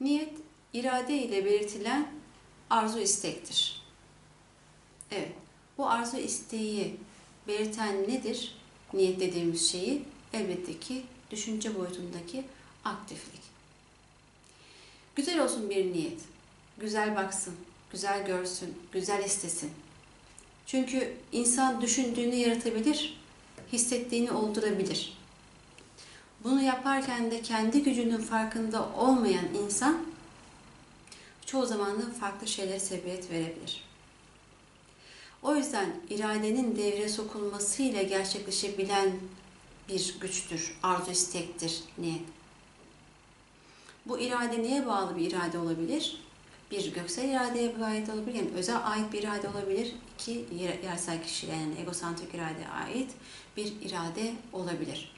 Niyet, irade ile belirtilen arzu istektir. Evet, bu arzu isteği belirten nedir? Niyet dediğimiz şeyi elbette ki düşünce boyutundaki aktiflik. Güzel olsun bir niyet. Güzel baksın, güzel görsün, güzel istesin. Çünkü insan düşündüğünü yaratabilir, hissettiğini oldurabilir. Bunu yaparken de kendi gücünün farkında olmayan insan çoğu zaman da farklı şeylere sebebiyet verebilir. O yüzden iradenin devreye sokulmasıyla gerçekleşebilen bir güçtür, arzu istektir niyet. Bu irade neye bağlı bir irade olabilir? Bir göksel iradeye ait olabilir, yani özel ait bir irade olabilir. İki yer- yersel kişiliğe yani egosantrik iradeye ait bir irade olabilir.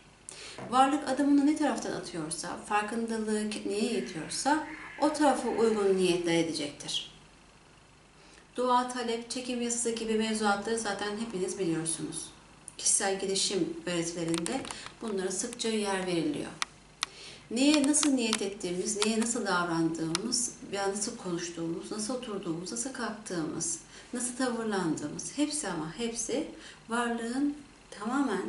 Varlık adımını ne taraftan atıyorsa, farkındalığı neye yetiyorsa o tarafa uygun niyetler edecektir. Dua, talep, çekim yasası gibi mevzuatları zaten hepiniz biliyorsunuz. Kişisel gelişim öğretilerinde bunlara sıkça yer veriliyor. Neye nasıl niyet ettiğimiz, neye nasıl davrandığımız, veya nasıl konuştuğumuz, nasıl oturduğumuz, nasıl kalktığımız, nasıl tavırlandığımız hepsi ama hepsi varlığın tamamen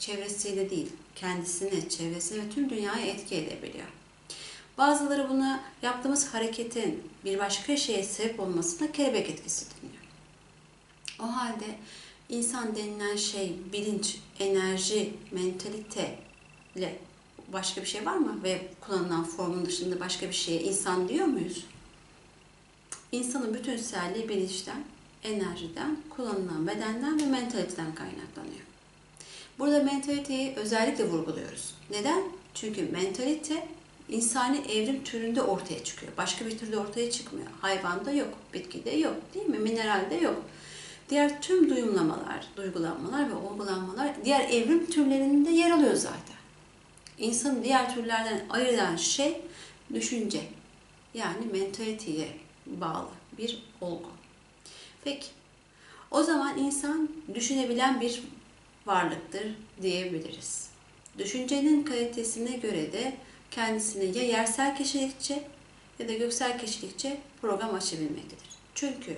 çevresiyle değil, kendisini, çevresini ve tüm dünyayı etki edebiliyor. Bazıları buna yaptığımız hareketin bir başka şeye sebep olmasına kelebek etkisi deniyor. O halde insan denilen şey bilinç, enerji, mentalite ile başka bir şey var mı? Ve kullanılan formun dışında başka bir şeye insan diyor muyuz? İnsanın bütünselliği bilinçten, enerjiden, kullanılan bedenden ve mentaliteden kaynaklanıyor. Burada mentaliteyi özellikle vurguluyoruz. Neden? Çünkü mentalite insani evrim türünde ortaya çıkıyor. Başka bir türde ortaya çıkmıyor. Hayvanda yok, bitkide yok, değil mi? Mineralde yok. Diğer tüm duyumlamalar, duygulanmalar ve olgulanmalar diğer evrim türlerinde yer alıyor zaten. İnsanı diğer türlerden ayıran şey düşünce. Yani mentaliteye bağlı bir olgu. Peki, o zaman insan düşünebilen bir varlıktır diyebiliriz. Düşüncenin kalitesine göre de kendisine ya yersel kişilikçe ya da göksel kişilikçe program açabilmektedir. Çünkü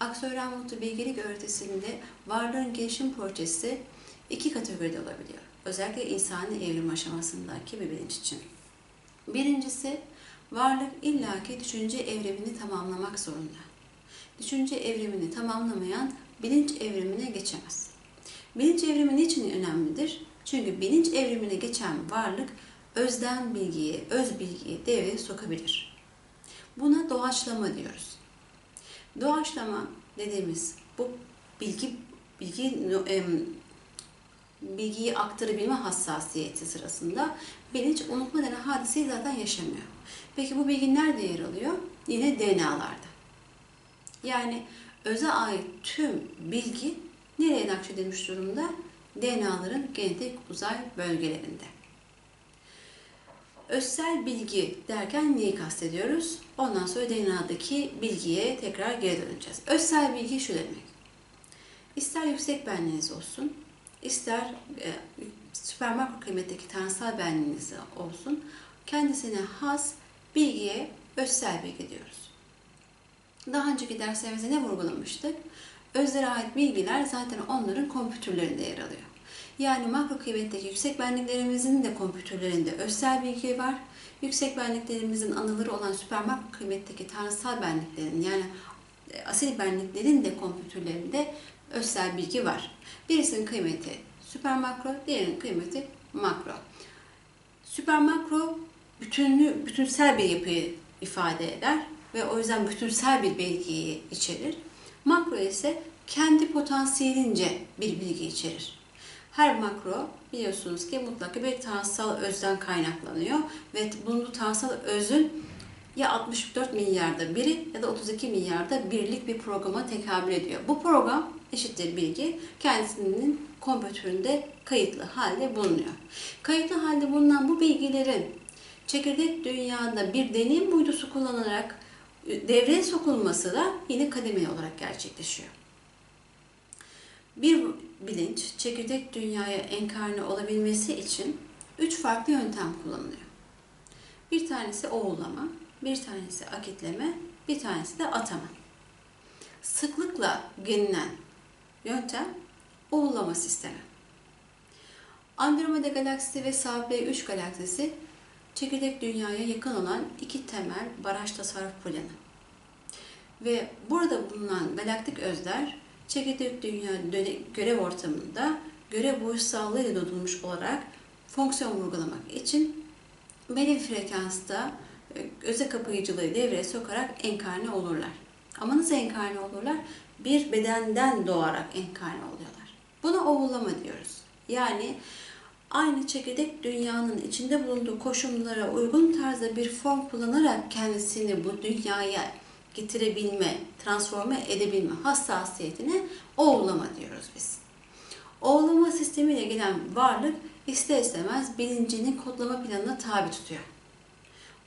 aksiyonel mutlu bilgelik öğretisinde varlığın gelişim projesi iki kategoride olabiliyor. Özellikle insani evrim aşamasındaki bir bilinç için. Birincisi, varlık illaki düşünce evrimini tamamlamak zorunda. Düşünce evrimini tamamlamayan bilinç evrimine geçemez. Bilinç evrimi niçin önemlidir? Çünkü bilinç evrimine geçen varlık özden bilgiyi, öz bilgiyi devreye sokabilir. Buna doğaçlama diyoruz. Doğaçlama dediğimiz bu bilgi bilgi bilgiyi aktarabilme hassasiyeti sırasında bilinç unutma denen hadiseyi zaten yaşamıyor. Peki bu bilgi nerede yer alıyor? Yine DNA'larda. Yani öze ait tüm bilgi nereye nakşedilmiş durumda? DNA'ların genetik uzay bölgelerinde. Özsel bilgi derken neyi kastediyoruz? Ondan sonra DNA'daki bilgiye tekrar geri döneceğiz. Özsel bilgi şu demek. İster yüksek benliğiniz olsun, ister e, süper makro kıymetteki tanrısal benliğiniz olsun, kendisine has bilgiye özsel bilgi diyoruz. Daha önceki derslerimizde ne vurgulamıştık? Özlere ait bilgiler zaten onların kompütürlerinde yer alıyor. Yani makro kıymetteki yüksek benliklerimizin de kompütürlerinde özsel bilgi var. Yüksek benliklerimizin anıları olan süper makro kıymetteki tanrısal benliklerin yani e, asil benliklerin de kompütürlerinde özsel bilgi var. Birisinin kıymeti süper makro, diğerinin kıymeti makro. Süper makro bütünlü, bütünsel bir yapıyı ifade eder ve o yüzden bütünsel bir bilgiyi içerir. Makro ise kendi potansiyelince bir bilgi içerir. Her makro biliyorsunuz ki mutlaka bir tanrısal özden kaynaklanıyor ve bunu tanrısal özün ya 64 milyarda biri ya da 32 milyarda birlik bir programa tekabül ediyor. Bu program eşittir bilgi kendisinin kompütüründe kayıtlı halde bulunuyor. Kayıtlı halde bulunan bu bilgilerin çekirdek dünyada bir deneyim uydusu kullanarak devreye sokulması da yine kademeli olarak gerçekleşiyor. Bir bilinç çekirdek dünyaya enkarne olabilmesi için üç farklı yöntem kullanılıyor. Bir tanesi oğullama, bir tanesi akitleme, bir tanesi de atama. Sıklıkla gelinen yöntem ovullama sistemi. Andromeda galaksisi ve Sabre 3 galaksisi çekirdek dünyaya yakın olan iki temel baraj tasarruf planı. Ve burada bulunan galaktik özler çekirdek dünya görev ortamında görev uysallığı donatılmış olarak fonksiyon vurgulamak için belli bir frekansta e, öze kapayıcılığı devreye sokarak enkarne olurlar. Ama nasıl enkarne olurlar? Bir bedenden doğarak enkarne oluyorlar. Buna ovullama diyoruz. Yani aynı çekirdek dünyanın içinde bulunduğu koşullara uygun tarzda bir form kullanarak kendisini bu dünyaya getirebilme, transforme edebilme hassasiyetine oğullama diyoruz biz. Oğullama sistemiyle gelen varlık ister istemez bilincinin kodlama planına tabi tutuyor.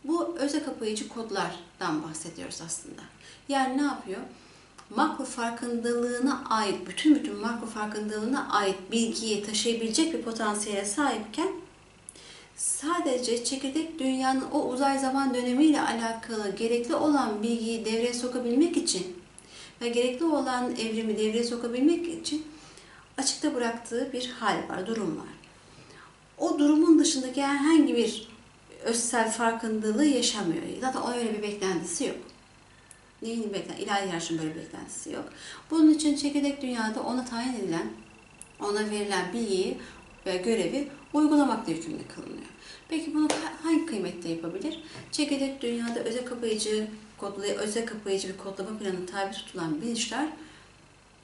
Bu öze kapayıcı kodlardan bahsediyoruz aslında. Yani ne yapıyor? Makro farkındalığına ait, bütün bütün makro farkındalığına ait bilgiyi taşıyabilecek bir potansiyele sahipken sadece çekirdek dünyanın o uzay zaman dönemiyle alakalı gerekli olan bilgiyi devreye sokabilmek için ve gerekli olan evrimi devreye sokabilmek için açıkta bıraktığı bir hal var, durum var. O durumun dışındaki herhangi bir özsel farkındalığı yaşamıyor. Zaten o öyle bir beklentisi yok. Neyin beklentisi? İlahi yarışın böyle beklentisi yok. Bunun için çekirdek dünyada ona tayin edilen, ona verilen bilgiyi ve görevi uygulamakla yükümlü kılınıyor. Peki bunu hangi kıymette yapabilir? Çekirdek dünyada öze kapayıcı, kodlay öze kapayıcı bir kodlama planı tabi tutulan bilinçler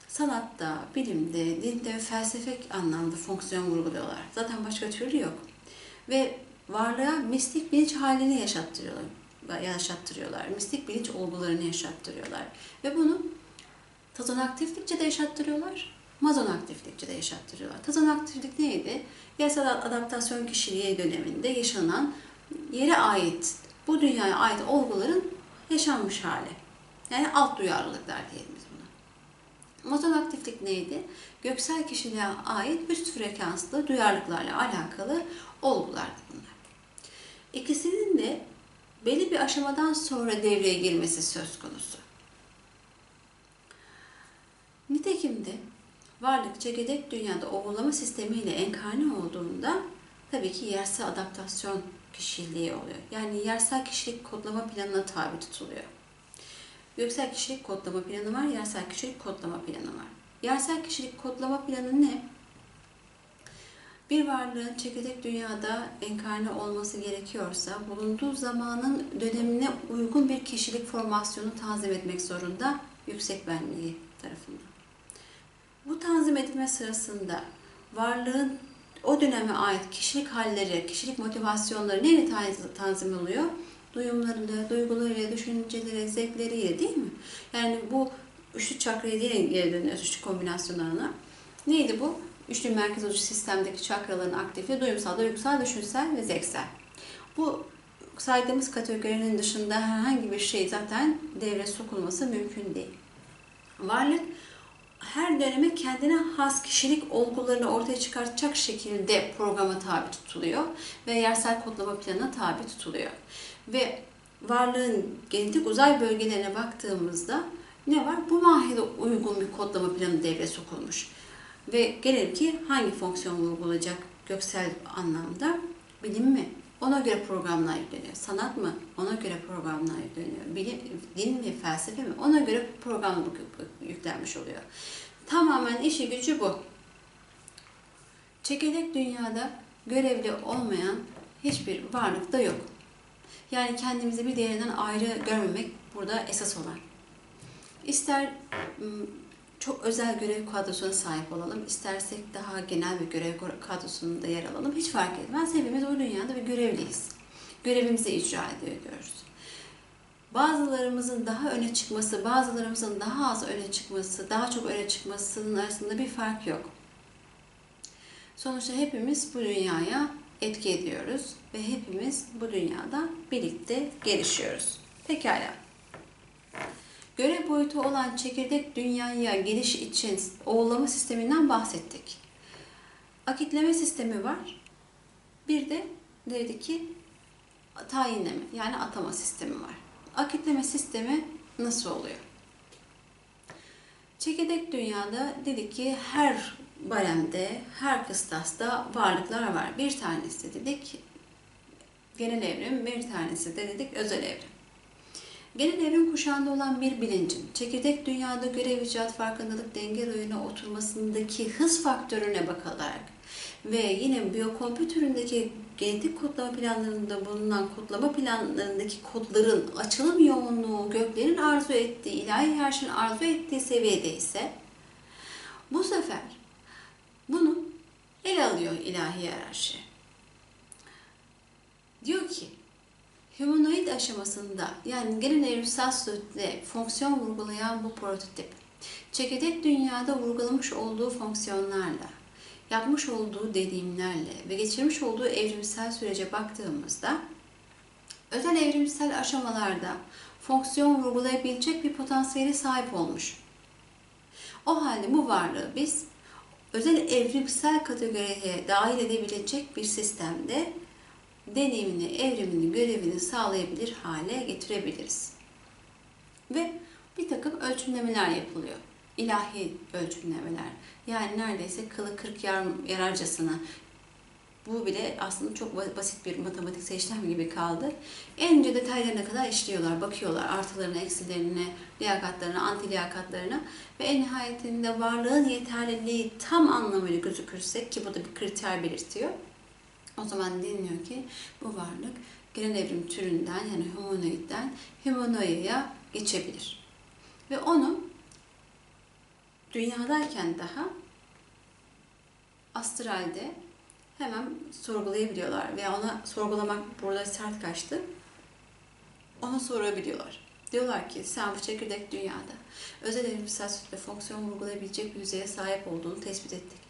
sanatta, bilimde, dinde ve felsefik anlamda fonksiyon vurguluyorlar. Zaten başka türlü yok. Ve varlığa mistik bilinç halini yaşattırıyorlar. Yaşattırıyorlar. Mistik bilinç olgularını yaşattırıyorlar. Ve bunu tazon aktiflikçe de yaşattırıyorlar. Mazon aktiflikçe de yaşattırıyorlar. Tazon aktiflik neydi? Yasal adaptasyon kişiliği döneminde yaşanan yere ait, bu dünyaya ait olguların yaşanmış hali. Yani alt duyarlılıklar diyelim biz buna. Mazon aktiflik neydi? Göksel kişiliğe ait üst frekanslı duyarlılıklarla alakalı olgulardı bunlar. İkisinin de belli bir aşamadan sonra devreye girmesi söz konusu. Nitekim de varlık çekirdek dünyada ovullama sistemiyle enkarne olduğunda tabii ki yersel adaptasyon kişiliği oluyor. Yani yersel kişilik kodlama planına tabi tutuluyor. Göksel kişilik kodlama planı var, yersel kişilik kodlama planı var. Yersel kişilik kodlama planı ne? Bir varlığın çekirdek dünyada enkarne olması gerekiyorsa bulunduğu zamanın dönemine uygun bir kişilik formasyonu tanzim etmek zorunda yüksek benliği tarafından. Bu tanzim edilme sırasında varlığın o döneme ait kişilik halleri, kişilik motivasyonları neyle tanzim oluyor? Duyumlarıyla, duygularıyla, düşünceleriyle, zevkleriyle değil mi? Yani bu üçlü çakraya değil geri dönüyoruz, üçlü kombinasyonlarına. Neydi bu? Üçlü merkez ucu sistemdeki çakraların aktifi duyumsal, duygusal, düşünsel ve zevksel. Bu saydığımız kategorinin dışında herhangi bir şey zaten devre sokulması mümkün değil. Varlık her döneme kendine has kişilik olgularını ortaya çıkartacak şekilde programa tabi tutuluyor ve yersel kodlama planına tabi tutuluyor. Ve varlığın genetik uzay bölgelerine baktığımızda ne var? Bu mahiyete uygun bir kodlama planı devreye sokulmuş. Ve gelelim ki hangi fonksiyon vurgulayacak göksel anlamda? Bilim mi? Ona göre programlar yükleniyor. Sanat mı? Ona göre programlar yükleniyor. Bilim, din mi? Felsefe mi? Ona göre program yüklenmiş oluyor. Tamamen işi gücü bu. Çekirdek dünyada görevli olmayan hiçbir varlık da yok. Yani kendimizi bir diğerinden ayrı görmemek burada esas olan. İster çok özel görev kadrosuna sahip olalım, istersek daha genel bir görev kadrosunda yer alalım. Hiç fark etmez. Hepimiz bu dünyada bir görevliyiz. Görevimizi icra ediyoruz. Bazılarımızın daha öne çıkması, bazılarımızın daha az öne çıkması, daha çok öne çıkmasının arasında bir fark yok. Sonuçta hepimiz bu dünyaya etki ediyoruz ve hepimiz bu dünyada birlikte gelişiyoruz. Pekala. Görev boyutu olan çekirdek dünyaya geliş için oğullama sisteminden bahsettik. Akitleme sistemi var. Bir de dedik ki tayinleme yani atama sistemi var. akitleme sistemi nasıl oluyor? Çekirdek dünyada dedik ki her baremde, her kıstasta varlıklar var. Bir tanesi dedik genel evrim, bir tanesi de dedik özel evrim. Genel evrim kuşağında olan bir bilincin çekirdek dünyada görev, icat, farkındalık, denge rayına oturmasındaki hız faktörüne bakılarak ve yine biyokompütüründeki genetik kodlama planlarında bulunan kodlama planlarındaki kodların açılım yoğunluğu göklerin arzu ettiği, ilahi her şeyin arzu ettiği seviyede ise bu sefer bunu ele alıyor ilahi hiyerarşi. Diyor ki humanoid aşamasında yani genel evrimsel süreçte fonksiyon vurgulayan bu prototip çekirdek dünyada vurgulamış olduğu fonksiyonlarla yapmış olduğu deneyimlerle ve geçirmiş olduğu evrimsel sürece baktığımızda özel evrimsel aşamalarda fonksiyon vurgulayabilecek bir potansiyeli sahip olmuş. O halde bu varlığı biz özel evrimsel kategoriye dahil edebilecek bir sistemde deneyimini, evrimini, görevini sağlayabilir hale getirebiliriz. Ve bir takım ölçümlemeler yapılıyor. İlahi ölçümlemeler. Yani neredeyse kılı kırk yar, yararcasına. Bu bile aslında çok basit bir matematiksel işlem gibi kaldı. En ince detaylarına kadar işliyorlar, bakıyorlar artılarına, eksilerine, liyakatlarına, anti liyakatlarına ve en nihayetinde varlığın yeterliliği tam anlamıyla gözükürse ki bu da bir kriter belirtiyor. O zaman deniliyor ki bu varlık genel evrim türünden yani humanoidden humanoid'a geçebilir. Ve onu dünyadayken daha astralde hemen sorgulayabiliyorlar veya ona sorgulamak burada sert kaçtı. Ona sorabiliyorlar. Diyorlar ki sen bu çekirdek dünyada özel evrimsel sütle fonksiyon vurgulayabilecek bir yüzeye sahip olduğunu tespit ettik.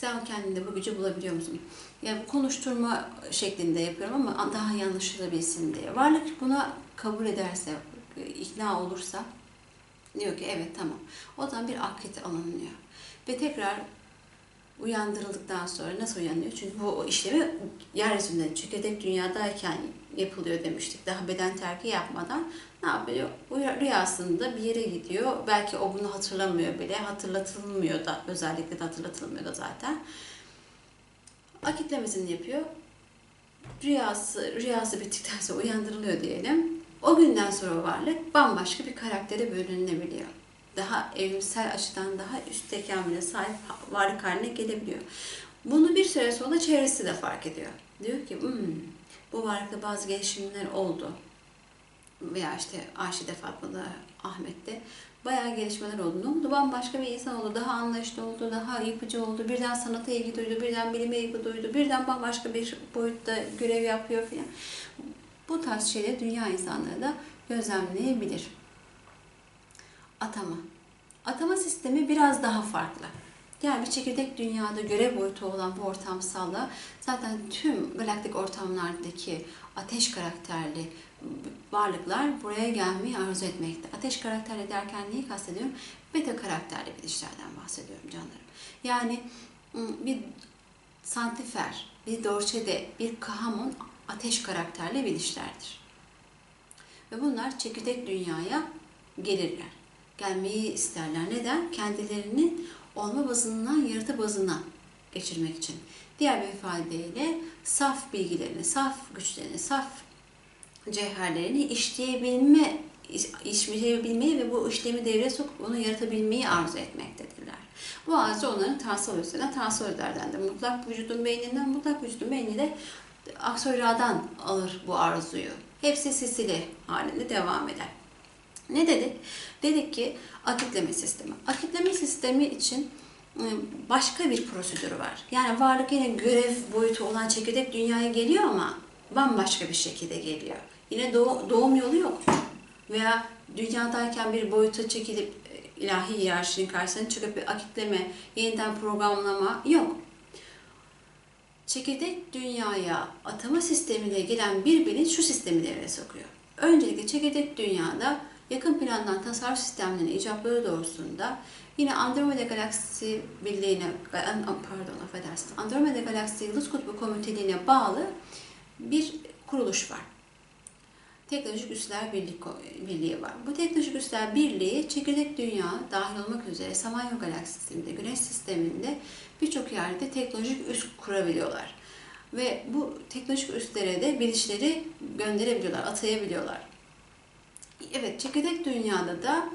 Sen kendinde bu gücü bulabiliyor musun? Yani konuşturma şeklinde yapıyorum ama daha iyi diye. Varlık buna kabul ederse, ikna olursa diyor ki evet tamam. O zaman bir akit alınıyor. Ve tekrar uyandırıldıktan sonra nasıl uyanıyor? Çünkü bu işlemi yeryüzünde çekirdek dünyadayken yapılıyor demiştik. Daha beden terki yapmadan ne yapıyor? Rüyasında bir yere gidiyor. Belki o bunu hatırlamıyor bile. Hatırlatılmıyor da özellikle de hatırlatılmıyor da zaten. Akitlemesini yapıyor. Rüyası, rüyası bittikten sonra uyandırılıyor diyelim. O günden sonra varlık bambaşka bir karaktere bölünebiliyor. Daha evrimsel açıdan daha üst tekamüle sahip varlık haline gelebiliyor. Bunu bir süre sonra çevresi de fark ediyor. Diyor ki hmm, bu varlıkta bazı gelişimler oldu. Veya işte Ayşe'de, Fatma'da, Ahmet'te bayağı gelişmeler oldu. Ne oldu? Bambaşka bir insan oldu. Daha anlayışlı oldu, daha yapıcı oldu. Birden sanata ilgi duydu, birden bilime ilgi duydu. Birden bambaşka bir boyutta görev yapıyor falan. Bu tarz şeyleri dünya insanları da gözlemleyebilir. Atama. Atama sistemi biraz daha farklı. Yani bir çekirdek dünyada görev boyutu olan bu ortamsalla zaten tüm galaktik ortamlardaki ateş karakterli varlıklar buraya gelmeyi arzu etmekte. Ateş karakterli derken neyi kastediyorum? Beta karakterli bilinçlerden bahsediyorum canlarım. Yani ıı, bir santifer, bir dorçede, bir kahamon ateş karakterli bilinçlerdir. Ve bunlar çekirdek dünyaya gelirler. Gelmeyi isterler. Neden? Kendilerini olma bazından yaratı bazına geçirmek için. Diğer bir ifadeyle saf bilgilerini, saf güçlerini, saf cevherlerini işleyebilme, işleyebilmeyi ve bu işlemi devreye sokup onu yaratabilmeyi arzu etmektedirler. Bu arzu onların tahsil üstüne tahsil ederden de mutlak vücudun beyninden mutlak vücudun beyni de Aksoyra'dan alır bu arzuyu. Hepsi sisili halinde devam eder. Ne dedik? Dedik ki akitleme sistemi. Akitleme sistemi için ıı, başka bir prosedürü var. Yani varlık yine görev boyutu olan çekirdek dünyaya geliyor ama bambaşka bir şekilde geliyor. Yine doğum yolu yok. Veya dünyadayken bir boyuta çekilip ıı, ilahi hiyerarşinin karşısına çıkıp bir akitleme, yeniden programlama yok çekirdek dünyaya atama sistemiyle gelen bir bilinç şu sistemi devreye sokuyor. Öncelikle çekirdek dünyada yakın plandan tasarruf sistemlerinin icabları doğrusunda yine Andromeda Galaksi Birliği'ne, pardon affedersin, Andromeda Galaksi Yıldız Kutbu Komiteliğine bağlı bir kuruluş var. Teknolojik Üsler Birliği var. Bu Teknolojik Üsler Birliği çekirdek dünya dahil olmak üzere Samanyolu galaksisinde, Güneş sisteminde birçok yerde teknolojik üs kurabiliyorlar. Ve bu teknolojik üslere de bilişleri gönderebiliyorlar, atayabiliyorlar. Evet, çekirdek dünyada da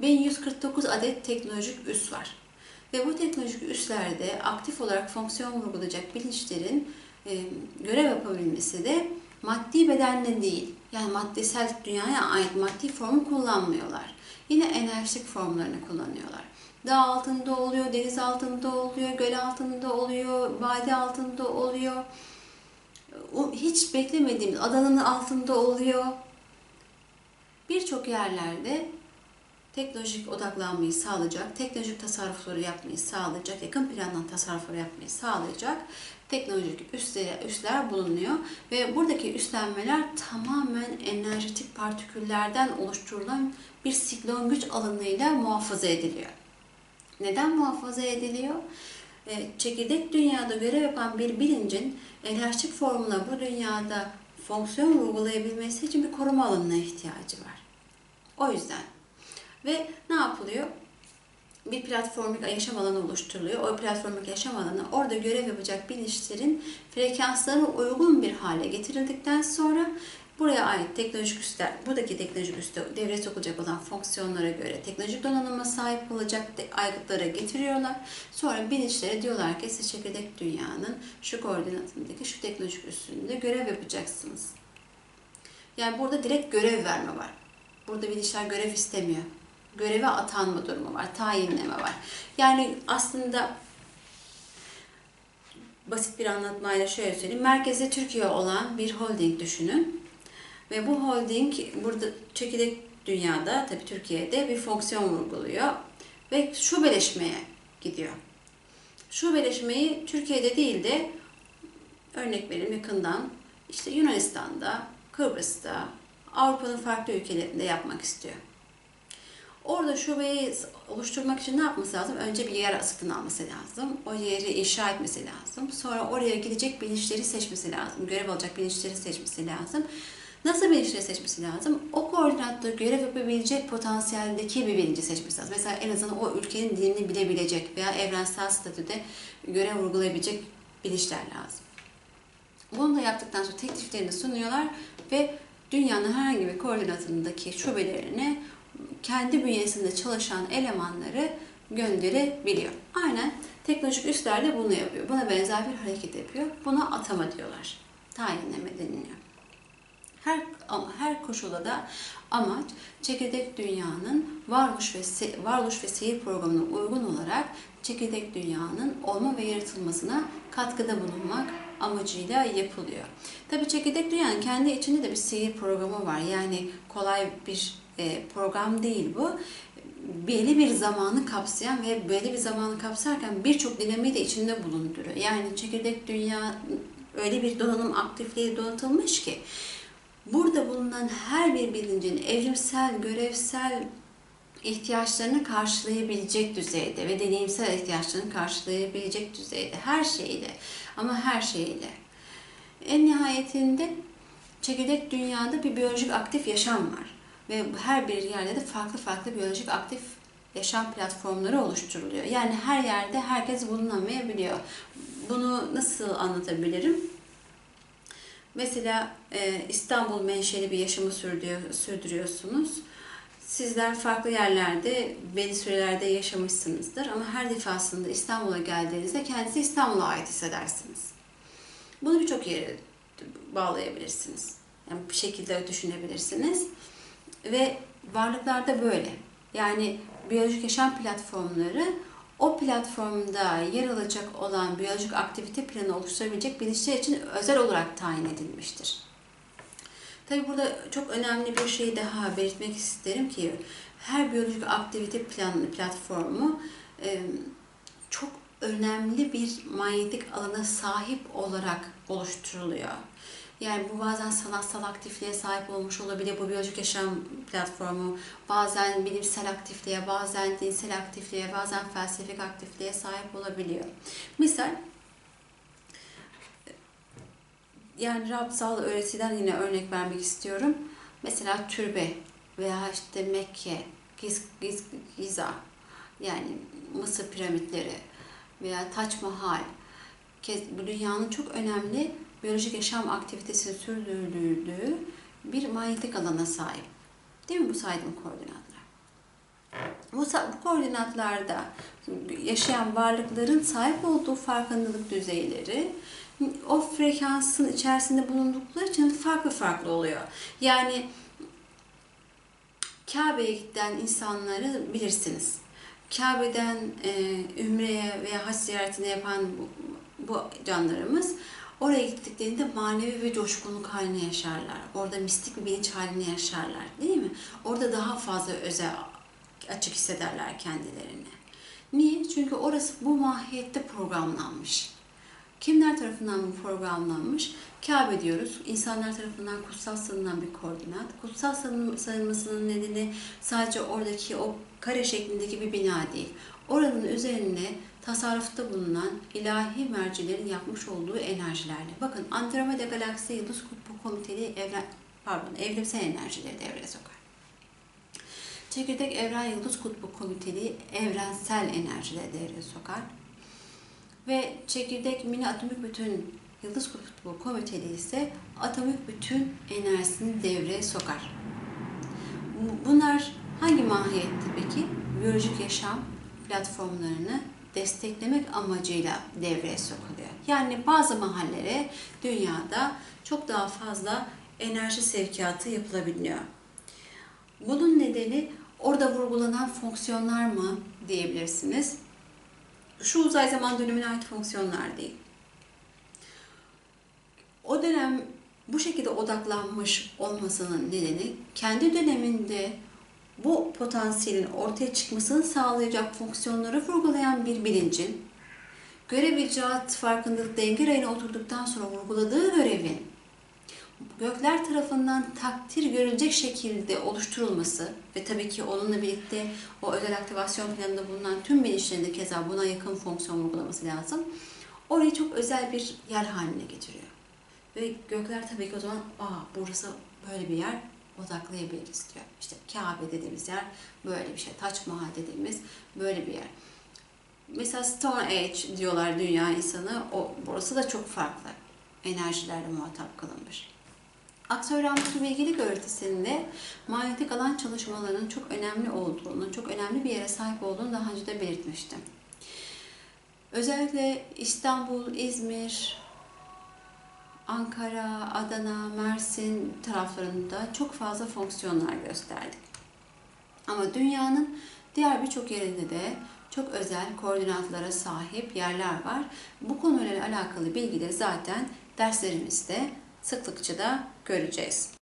1149 adet teknolojik üs var. Ve bu teknolojik üslerde aktif olarak fonksiyon vurgulayacak bilinçlerin e, görev yapabilmesi de maddi bedenle değil, yani maddesel dünyaya ait maddi formu kullanmıyorlar. Yine enerjik formlarını kullanıyorlar. Dağ altında oluyor, deniz altında oluyor, göl altında oluyor, vadi altında oluyor. Hiç beklemediğimiz adanın altında oluyor. Birçok yerlerde teknolojik odaklanmayı sağlayacak, teknolojik tasarrufları yapmayı sağlayacak, yakın plandan tasarrufları yapmayı sağlayacak teknolojik üsler, üsler bulunuyor. Ve buradaki üslenmeler tamamen enerjetik partiküllerden oluşturulan bir siklon güç alanıyla muhafaza ediliyor. Neden muhafaza ediliyor? E, çekirdek dünyada görev yapan bir bilincin enerjik formuna bu dünyada fonksiyon uygulayabilmesi için bir koruma alanına ihtiyacı var. O yüzden. Ve ne yapılıyor? bir platformik yaşam alanı oluşturuluyor. O platformik yaşam alanı orada görev yapacak bilinçlerin frekanslarına uygun bir hale getirildikten sonra buraya ait teknolojik üsler, buradaki teknolojik üste devreye sokulacak olan fonksiyonlara göre teknolojik donanıma sahip olacak aygıtlara getiriyorlar. Sonra bilinçlere diyorlar ki siz çekirdek dünyanın şu koordinatındaki şu teknolojik üstünde görev yapacaksınız. Yani burada direkt görev verme var. Burada bilinçler görev istemiyor göreve atanma durumu var, tayinleme var. Yani aslında basit bir anlatmayla şöyle söyleyeyim. Merkezde Türkiye olan bir holding düşünün. Ve bu holding burada çekirdek dünyada, tabii Türkiye'de bir fonksiyon vurguluyor. Ve şubeleşmeye gidiyor. Şubeleşmeyi Türkiye'de değil de örnek verelim yakından işte Yunanistan'da, Kıbrıs'ta, Avrupa'nın farklı ülkelerinde yapmak istiyor. Orada şubeyi oluşturmak için ne yapması lazım? Önce bir yer satın alması lazım. O yeri inşa etmesi lazım. Sonra oraya gidecek bilinçleri seçmesi lazım. Görev alacak bilinçleri seçmesi lazım. Nasıl bilinçleri seçmesi lazım? O koordinatta görev yapabilecek potansiyeldeki bir bilinci seçmesi lazım. Mesela en azından o ülkenin dilini bilebilecek veya evrensel statüde görev vurgulayabilecek bilinçler lazım. Bunu da yaptıktan sonra tekliflerini sunuyorlar ve dünyanın herhangi bir koordinatındaki şubelerine kendi bünyesinde çalışan elemanları gönderebiliyor. Aynen teknolojik üsler de bunu yapıyor. Buna benzer bir hareket yapıyor. Buna atama diyorlar. Tayinleme deniliyor. Her ama her koşulda da amaç çekirdek dünyanın varoluş ve se, varoluş ve seyir programına uygun olarak çekirdek dünyanın olma ve yaratılmasına katkıda bulunmak amacıyla yapılıyor. Tabii çekirdek dünyanın kendi içinde de bir seyir programı var. Yani kolay bir e, program değil bu. Belli bir zamanı kapsayan ve belli bir zamanı kapsarken birçok dinamiği de içinde bulunduruyor. Yani çekirdek dünya öyle bir donanım aktifliği donatılmış ki burada bulunan her bir bilincin evrimsel, görevsel ihtiyaçlarını karşılayabilecek düzeyde ve deneyimsel ihtiyaçlarını karşılayabilecek düzeyde her şeyle ama her şeyle. En nihayetinde çekirdek dünyada bir biyolojik aktif yaşam var ve her bir yerde de farklı farklı biyolojik aktif yaşam platformları oluşturuluyor. Yani her yerde herkes bulunamayabiliyor. Bunu nasıl anlatabilirim? Mesela e, İstanbul menşeli bir yaşamı sürdürüyor, sürdürüyorsunuz. Sizler farklı yerlerde belli sürelerde yaşamışsınızdır ama her defasında İstanbul'a geldiğinizde kendinizi İstanbul'a ait hissedersiniz. Bunu birçok yere bağlayabilirsiniz. Yani bir şekilde düşünebilirsiniz. Ve varlıklarda böyle. Yani biyolojik yaşam platformları o platformda yer alacak olan biyolojik aktivite planı oluşturabilecek bilinçler için özel olarak tayin edilmiştir. Tabi burada çok önemli bir şey daha belirtmek isterim ki her biyolojik aktivite planı platformu çok önemli bir manyetik alana sahip olarak oluşturuluyor. Yani bu bazen sanatsal aktifliğe sahip olmuş olabilir bu biyolojik yaşam platformu. Bazen bilimsel aktifliğe, bazen dinsel aktifliğe, bazen felsefik aktifliğe sahip olabiliyor. Misal yani Rabsal öğretiden yine örnek vermek istiyorum. Mesela türbe veya işte Mekke, Giz, Giz, Giza yani Mısır piramitleri veya Taç Mahal bu dünyanın çok önemli biyolojik yaşam aktivitesini sürdürdüğü bir manyetik alana sahip. Değil mi bu saydığım koordinatlar? Bu, bu koordinatlarda yaşayan varlıkların sahip olduğu farkındalık düzeyleri o frekansın içerisinde bulundukları için farklı farklı oluyor. Yani Kabe'ye giden insanları bilirsiniz. Kabe'den e, Ümre'ye veya hac ziyaretini yapan bu, bu canlarımız oraya gittiklerinde manevi ve coşkunluk halini yaşarlar. Orada mistik bir bilinç halini yaşarlar değil mi? Orada daha fazla özel açık hissederler kendilerini. Niye? Çünkü orası bu mahiyette programlanmış. Kimler tarafından bu programlanmış? Kabe diyoruz. İnsanlar tarafından kutsal sanılan bir koordinat. Kutsal sanılmasının nedeni sadece oradaki o kare şeklindeki bir bina değil. Oranın üzerine tasarrufta bulunan ilahi mercilerin yapmış olduğu enerjilerle. Bakın Andromeda Galaksi Yıldız Kutbu Komiteli evren, pardon, evrimsel enerjileri devreye sokar. Çekirdek Evren Yıldız Kutbu Komiteli evrensel enerjileri devreye sokar. Ve çekirdek mini atomik bütün Yıldız Kutbu Komiteli ise atomik bütün enerjisini devreye sokar. Bu- Bunlar hangi mahiyette peki? Biyolojik yaşam platformlarını desteklemek amacıyla devreye sokuluyor. Yani bazı mahallere dünyada çok daha fazla enerji sevkiyatı yapılabiliyor. Bunun nedeni orada vurgulanan fonksiyonlar mı diyebilirsiniz. Şu uzay zaman dönemine ait fonksiyonlar değil. O dönem bu şekilde odaklanmış olmasının nedeni kendi döneminde bu potansiyelin ortaya çıkmasını sağlayacak fonksiyonları vurgulayan bir bilincin görev icraat farkındalık denge rayına oturduktan sonra vurguladığı görevin gökler tarafından takdir görülecek şekilde oluşturulması ve tabii ki onunla birlikte o özel aktivasyon planında bulunan tüm bilinçlerin de keza buna yakın fonksiyon vurgulaması lazım. Orayı çok özel bir yer haline getiriyor. Ve gökler tabii ki o zaman aa burası böyle bir yer odaklayabiliriz diyor. İşte Kabe dediğimiz yer böyle bir şey. Taç Mahal dediğimiz böyle bir yer. Mesela Stone Age diyorlar dünya insanı. O, burası da çok farklı enerjilerle muhatap kalınmış. Aktör Ramsuz bilgilik öğretisinde manyetik alan çalışmalarının çok önemli olduğunu, çok önemli bir yere sahip olduğunu daha önce de belirtmiştim. Özellikle İstanbul, İzmir, Ankara, Adana, Mersin taraflarında çok fazla fonksiyonlar gösterdik. Ama dünyanın diğer birçok yerinde de çok özel koordinatlara sahip yerler var. Bu konuyla alakalı bilgileri zaten derslerimizde sıklıkça da göreceğiz.